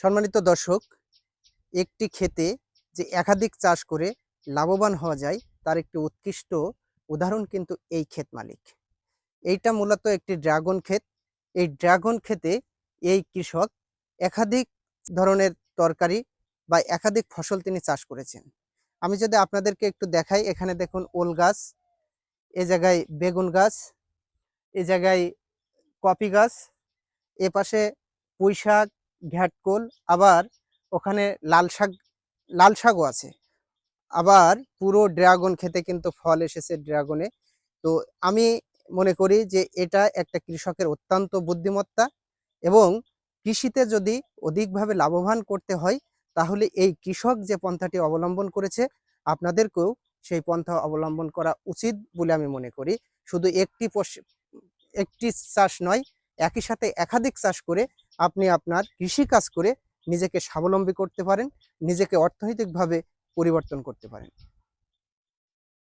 সম্মানিত দর্শক, একটি ক্ষেতে যে একাধিক চাষ করে লাভবান হওয়া যায়, তার একটি উৎকৃষ্ট উদাহরণ কিন্তু এই ক্ষেত মালিক। এইটা মূলত একটি ড্রাগন ক্ষেত। এই ড্রাগন ক্ষেতে এই কৃষক একাধিক ধরনের তরকারি বা একাধিক ফসল তিনি চাষ করেছেন। আমি যদি আপনাদেরকে একটু দেখাই, এখানে দেখুন ওল গাছ, এ জায়গায় বেগুন গাছ, এ জায়গায় কপি গাছ, এ পাশে পুঁই শাক ঘ্যাটকোল আবার ওখানে লাল শাক, লাল শাকও আছে। আবার পুরো ড্রাগন খেতে কিন্তু ফল এসেছে ড্রাগনে। তো আমি মনে করি যে এটা একটা কৃষকের অত্যন্ত বুদ্ধিমত্তা এবং কৃষিতে যদি অধিকভাবে লাভবান করতে হয়, তাহলে এই কৃষক যে পন্থাটি অবলম্বন করেছে, আপনাদেরকেও সেই পন্থা অবলম্বন করা উচিত বলে আমি মনে করি। শুধু একটি একটি চাষ নয় একই সাথে একাধিক চাষ করে আপনি আপনার কৃষি কাজ করে নিজেকে স্বাবলম্বী করতে পারেন, নিজেকে অর্থনৈতিকভাবে পরিবর্তন করতে পারেন।